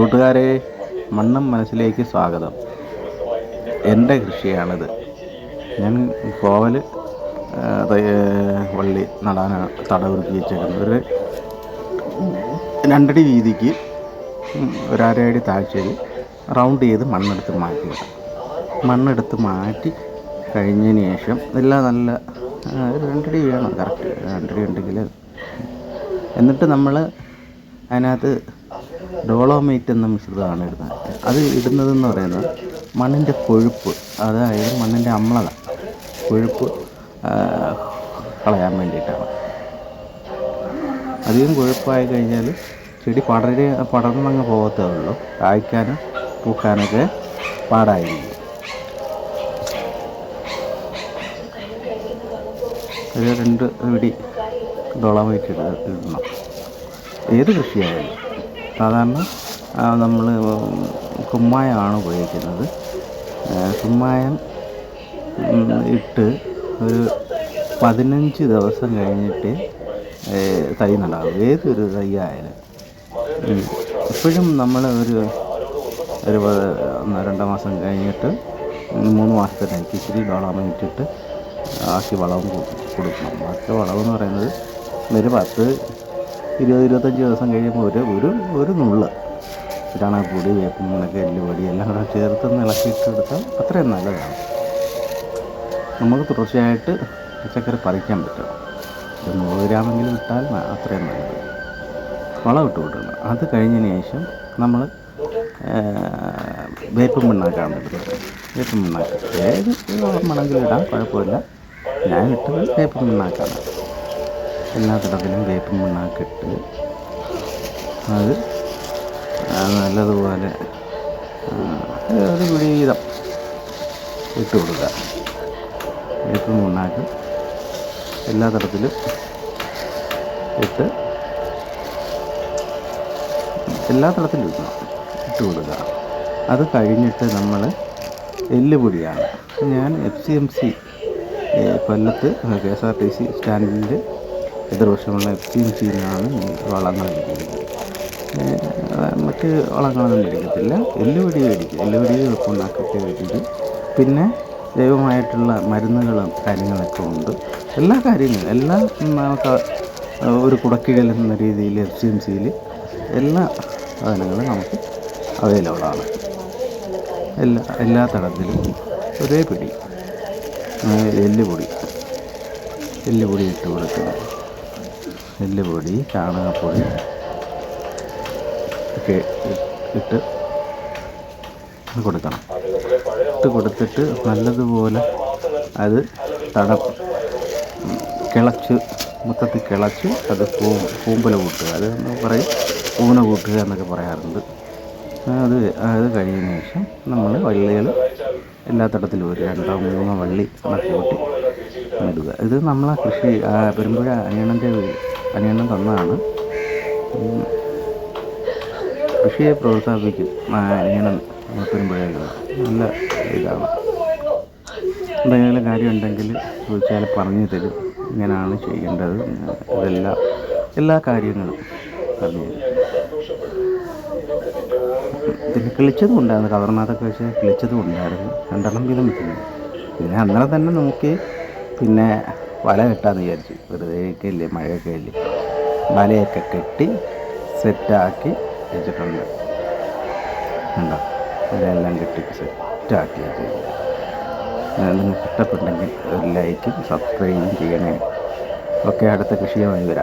കൂട്ടുകാരെ മണ്ണും മനസ്സിലേക്ക് സ്വാഗതം. എന്റെ കൃഷിയാണിത്. ഞാൻ കോവൽ വള്ളി നടാനാണ് തടവൊരുക്കി വെച്ചേക്കുന്നത്. ഒരു രണ്ടടി വീതിക്ക് ഒരരയടി താഴ്ചയിൽ റൗണ്ട് ചെയ്ത് മണ്ണെടുത്ത് മാറ്റുക മണ്ണെടുത്ത് മാറ്റി കഴിഞ്ഞതിന് ശേഷം എല്ലാം നല്ല രണ്ടടി വേണം കറക്റ്റ് രണ്ടടി ഉണ്ടെങ്കിൽ. എന്നിട്ട് നമ്മൾ അതിനകത്ത് ഡോളോമൈറ്റ് എന്ന മിശ്രിതമാണ് ഇടുന്നത്. അത് ഇടുന്നതെന്ന് പറയുന്നത് മണ്ണിന്റെ കൊഴുപ്പ് അതായത് മണ്ണിന്റെ അമ്ലത കൊഴുപ്പ് കളയാൻ വേണ്ടിയിട്ടാണ്. അധികം കൊഴുപ്പായി കഴിഞ്ഞാൽ ചെടി പടരെ പടർന്നങ്ങ് പോകത്തേ ഉള്ളൂ. കായ്ക്കാനും പൂക്കാനൊക്കെ പാടായിരിക്കും. ഒരു രണ്ട് പിടി ഡോളമായിട്ട് ഇട ഇടണം. ഏത് കൃഷിയായാലും. സാധാരണ നമ്മൾ കുമ്മായമാണ് ഉപയോഗിക്കുന്നത്. കുമ്മായം ഇട്ട് ഒരു പതിനഞ്ച് ദിവസം കഴിഞ്ഞിട്ട് തൈ നടാവും ഏതൊരു തൈ ആയാലും ഇപ്പോഴും നമ്മൾ ഒരു ഒരു ഒന്ന് മാസം കഴിഞ്ഞിട്ട് മൂന്ന് മാസത്തെ തൈക്ക് ഇച്ചിരി വളം ഇട്ടിട്ട് ആക്കി വളവും കൊടുക്കണം. ബാക്കി വളവെന്ന് പറയുന്നത് ഒരു പത്ത് ഇരുപത് ഇരുപത്തഞ്ച് ദിവസം കഴിയുമ്പോൾ ഒരു ഒരു ഒരു നുള്ള്. ചാണകപ്പൊടി വേപ്പിനൊക്കെ എല്ലുപൊടി എല്ലാം കൂടെ ചേർത്ത് ഇളക്കിയിട്ട് അത്രയും നല്ലതാണ്. നമുക്ക് തുടർച്ചയായിട്ട് പച്ചക്കറി പറിക്കാൻ പറ്റും. ഒരു നൂറ് ഗ്രാമെങ്കിലും ഇട്ടാൽ അത്രയും നല്ലത്. വളം ഇട്ട് കൊടുക്കണം. അത് കഴിഞ്ഞതിന് ശേഷം നമ്മൾ വേപ്പും പിണ്ണാക്കാണ് ഇടുന്നത് വേപ്പും പിണ്ണാക്ക് ഏത് വളം വേണമെങ്കിലും ഇടാം കുഴപ്പമില്ല. ഞാൻ ഇട്ടത് വേപ്പും പിണ്ണാക്കാണ് എല്ലാ തടത്തിലും വേപ്പും പിണ്ണാക്കിട്ട് അത് നല്ലതുപോലെ ഒരു വിപരീതം ഇട്ട് കൊടുക്കുക. വേപ്പ് പിണ്ണാക്ക് എല്ലാ തരത്തിലും ഇട്ട് എല്ലാ തരത്തിലും ഇടണം ഇട്ട് കൊടുക്കുക. അത് കഴിഞ്ഞിട്ട് നമ്മൾ എല്ലുപൊടിയാണ്. ഞാൻ എഫ് സി എം സി കൊല്ലത്ത് K S R T C സ്റ്റാൻഡിന്റെ എതിർവശമുള്ള എഫ് സി എം സിയിലാണ് ഈ വളങ്ങൾ മേടിക്കുന്നത്. ഏഹ് മറ്റ് വളങ്ങളൊന്നും മേടിക്കത്തില്ല. എല്ലുപൊടി മേടിക്കും. എല്ലുപൊടി ഉപ്പുണ്ടാക്കൊക്കെ മേടിക്കും. പിന്നെ ജൈവമായിട്ടുള്ള മരുന്നുകളും കാര്യങ്ങളൊക്കെ ഉണ്ട്. എല്ലാ കാര്യങ്ങളും. എല്ലാ നമുക്ക് ഒരു കുടക്കീഴൽ എന്ന രീതിയിൽ എഫ് സി എം സിയിൽ എല്ലാ സാധനങ്ങളും നമുക്ക് അവൈലബിളാണ് എല്ലാ എല്ലാ തടത്തിലും ഒരേ പിടി. എല്ലുപൊടി. എല്ലുപൊടി ഇട്ട് കൊടുക്കുക എല്ലുപൊടി ചാണകപ്പൊടി ഒക്കെ ഇട്ട് കൊടുക്കണം. ഇട്ട് കൊടുത്തിട്ട് നല്ലതുപോലെ അത് തട കിളച്ച് മൊത്തത്തിൽ കിളച്ച് അത് പൂ പൂമ്പല കൂട്ടുക. അത് പറയും പൂന കൂട്ടുക എന്നൊക്കെ പറയാറുണ്ട്. അത് അത് കഴിഞ്ഞതിന് ശേഷം നമ്മൾ വള്ളികൾ എല്ലാ തടത്തിലും ഒരു രണ്ടോ മൂന്നോ വള്ളി കണക്ക് കൂട്ടി നടുക ഇത് നമ്മളെ കൃഷി പെരുമ്പുഴ അനിയണ്ണന്റെ അനിയണ്ണൻ തന്നതാണ്. കൃഷിയെ പ്രോത്സാഹിപ്പിക്കും ഇങ്ങനെ പെരുമ്പുഴയിലുള്ള നല്ല ഇതാണ്. എന്തെങ്കിലും കാര്യം ഉണ്ടെങ്കിൽ ചോദിച്ചാൽ പറഞ്ഞു തരും. ഇങ്ങനെയാണ് ചെയ്യേണ്ടത്. ഇതെല്ലാം എല്ലാ കാര്യങ്ങളും പറഞ്ഞു പിന്നെ കിളിച്ചതും ഉണ്ടായിരുന്നു. കവർണാഥൊക്കെ വെച്ച് കിളിച്ചതും ഉണ്ടായിരുന്നു. രണ്ടെണ്ണം വീതം വെക്കുന്നു പിന്നെ അന്നേരം തന്നെ നോക്കി. പിന്നെ വല കെട്ടാന്ന് വിചാരിച്ചു. വെറുതെ ഇല്ലേ മഴയൊക്കെ ഇല്ലേ വലയൊക്കെ കെട്ടി സെറ്റാക്കി വെച്ചിട്ടുണ്ട്. ഉണ്ടോ ഇതെല്ലാം കെട്ടി സെറ്റാക്കി വെച്ചിട്ടുണ്ട്. നിങ്ങൾക്ക് ഇഷ്ടപ്പെട്ടെങ്കിൽ ഒരു ലൈക്കും സബ്സ്ക്രൈബും ചെയ്യണേ. ഓക്കെ അടുത്ത കൃഷിയുമായി വരാം.